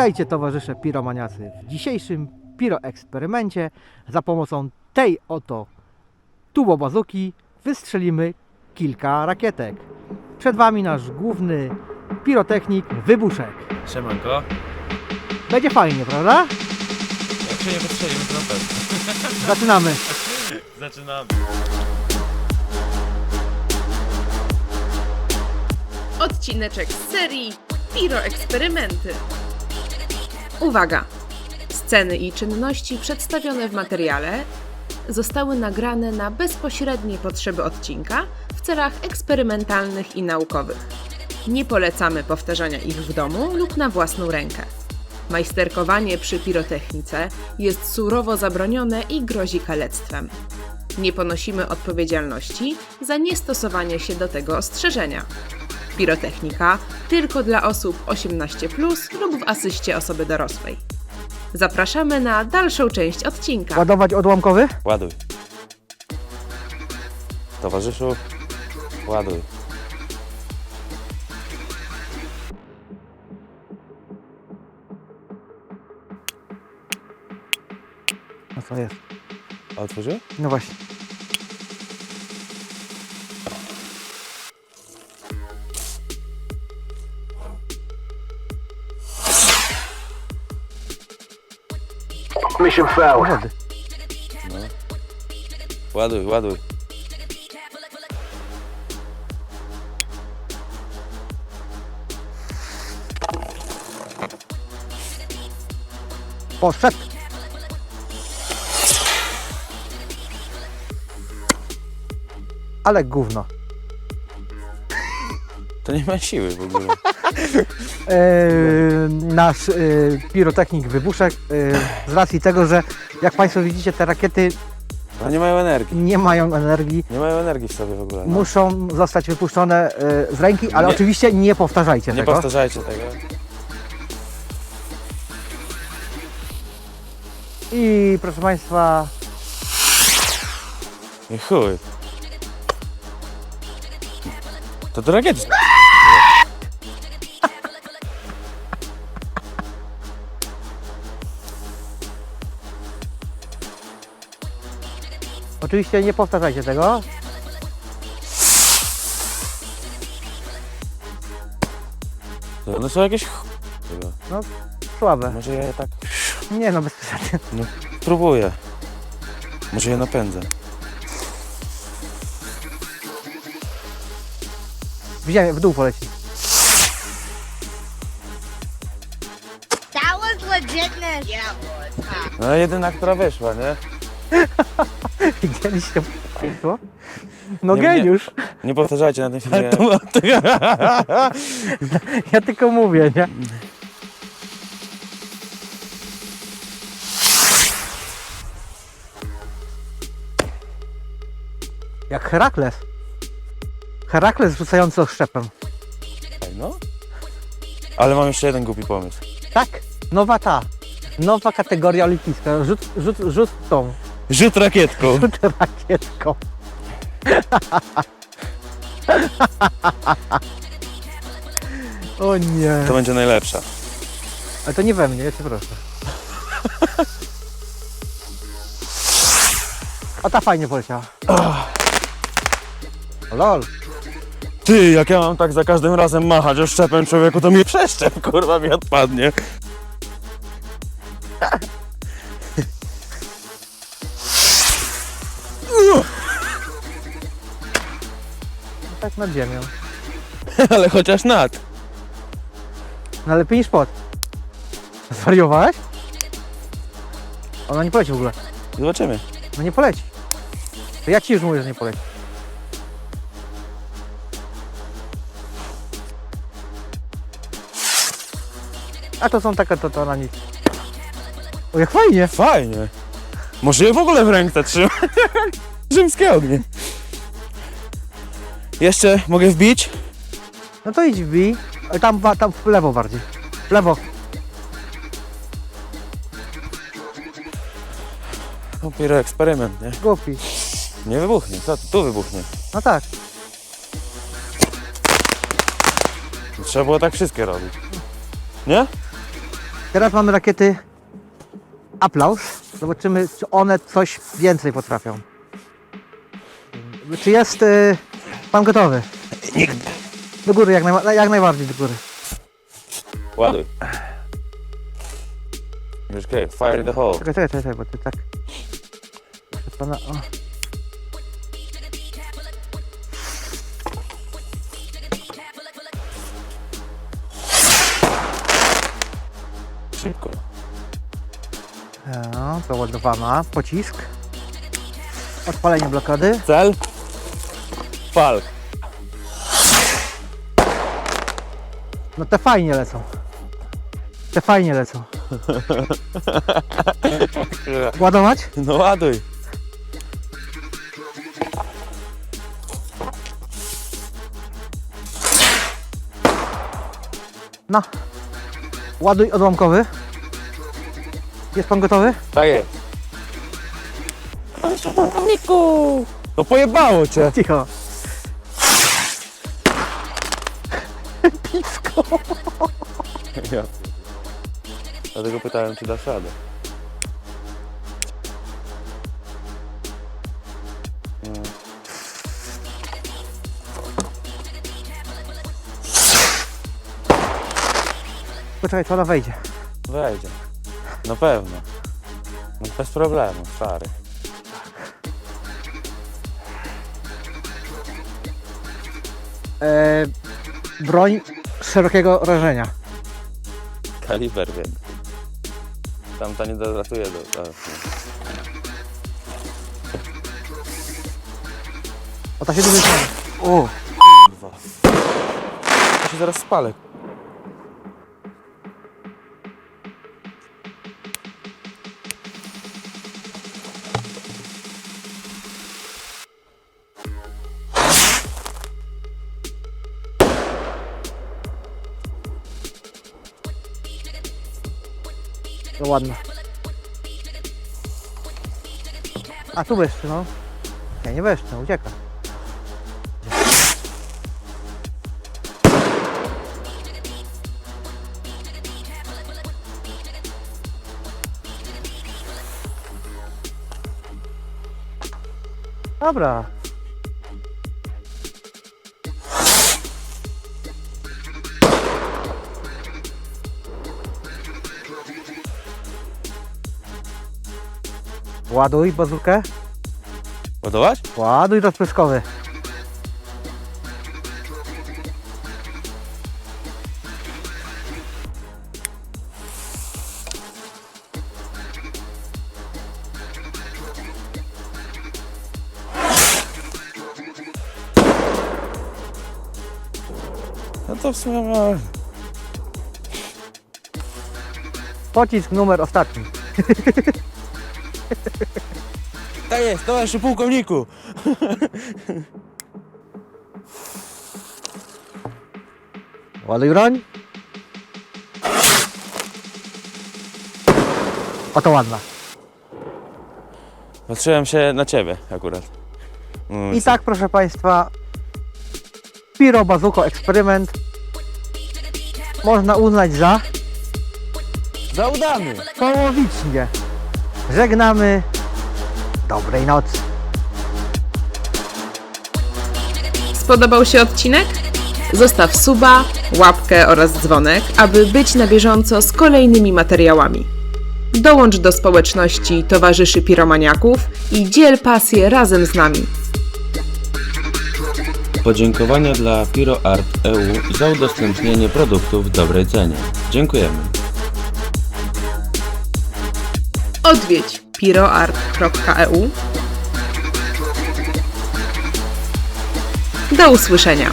Witajcie towarzysze piromaniacy w dzisiejszym piroeksperymencie. Za pomocą tej oto tubobazuki wystrzelimy kilka rakietek. Przed Wami nasz główny pirotechnik Wybuszek. Siemanko. Będzie fajnie, prawda? Jak się nie wystrzelimy, to na pewno. Zaczynamy. Zaczynamy. Odcineczek z serii Piro Eksperymenty. Uwaga! Sceny i czynności przedstawione w materiale zostały nagrane na bezpośrednie potrzeby odcinka w celach eksperymentalnych i naukowych. Nie polecamy powtarzania ich w domu lub na własną rękę. Majsterkowanie przy pirotechnice jest surowo zabronione i grozi kalectwem. Nie ponosimy odpowiedzialności za niestosowanie się do tego ostrzeżenia. Pirotechnika tylko dla osób 18 lub w asyście osoby dorosłej. Zapraszamy na dalszą część odcinka. Ładować odłamkowy? Ładuj. Towarzyszu, ładuj. No co jest? A otworzył? No właśnie. Mission failed. Wody. Ładuj, ładuj. Poszedł. Ale gówno. To nie ma siły w ogóle. e, nasz e, pirotechnik Wybuszek e, z racji tego, że jak Państwo widzicie te rakiety No nie mają energii. nie mają energii, Nie mają energii w sobie w ogóle. No. muszą zostać wypuszczone e, z ręki, ale Nie. oczywiście nie powtarzajcie Nie tego. powtarzajcie tego. I proszę Państwa, I chuj. To do rakiety. Oczywiście nie powtarzajcie tego. To No są jakieś ch... Chyba. No, słabe. Może ja je tak Nie no, bez przesady. No, próbuję. Może je napędzę. W ziemię, w dół poleci. That was legitness. Yeah, No jedyna, która wyszła, nie? Widzieliście Państwo? No Nie, nie. geniusz. Nie powtarzajcie na tym filmie. Ja tylko mówię, nie? Jak Herakles. Herakles rzucający oszczepem. No. Ale mam jeszcze jeden głupi pomysł. Tak, nowa ta. Nowa kategoria olimpijska. Rzut, rzut, rzut tą. Rzut rakietką. Rzut rakietką. o nie. To będzie najlepsza. Ale to nie we mnie, ja cię proszę. A ta fajnie poleciała. O lol. Ty, jak ja mam tak za każdym razem machać oszczepem człowieku, to mi przeszczep, kurwa, mi odpadnie. Tak nad ziemią. Ale chociaż nad. No lepiej niż pod. Zwariowałeś? Ona nie poleci w ogóle. Zobaczymy. No nie poleci. To ja ci już mówię, że nie poleci. A to są takie, to, to na nic. O jak fajnie. Fajnie. Może je w ogóle w ręce trzymać. Rzymskie ognie. Jeszcze mogę wbić? No to idź wbij. Tam, tam w lewo bardziej. W lewo. Dopiero eksperyment, nie? Głupi. Nie wybuchnie, co? Tu wybuchnie. No tak. Trzeba było tak wszystkie robić. Nie? Teraz mamy rakiety Aplaus. Zobaczymy, czy one coś więcej potrafią. Czy jest y, pan gotowy? Nigdy. Do góry, jak, najma- jak najbardziej do góry. Ładuj. Wiesz, okay, fire the hole. Czekaj, czekaj, czekaj, bo ty tak... Proszę Pana, o. Szybko. No, załadowana. Pocisk. Odpalenie blokady. Cel. Pal. No te fajnie lecą. Te fajnie lecą. Ładować? No ładuj. No. Ładuj odłamkowy. Jest pan gotowy? Tak jest. To pojebało cię. Cicho. Pisko. Ja. Dlatego pytałem, czy dasz radę. Poczekaj, to ona wejdzie. Wejdzie. Na pewno. No bez problemu, stary. E, broń szerokiego rażenia. Kaliber większy. Tamta nie dolatuje do... O, ta się dużo. O, kurwa. Ja się zaraz spalę. To ładne. A tu weszczy, no. Nie, nie weszczy, no, ucieka. Dobra. Ładuj bazookę. Ładować? Ładuj rozpryskowy. No to w sumie... Pocisk numer ostatni. Tak jest, to jeszcze pułkowniku. Ładuj broń. Oto ładna. Patrzyłem się na ciebie akurat. Mm, I tak, proszę Państwa, Piro Bazuko eksperyment można uznać za Za udany. połowicznie. Żegnamy. Dobrej nocy. Spodobał się odcinek? Zostaw suba, łapkę oraz dzwonek, aby być na bieżąco z kolejnymi materiałami. Dołącz do społeczności towarzyszy piromaniaków i dziel pasję razem z nami. Podziękowania dla Piro Art EU za udostępnienie produktów w dobrej cenie. Dziękujemy. Odwiedź piroart.eu. Do usłyszenia.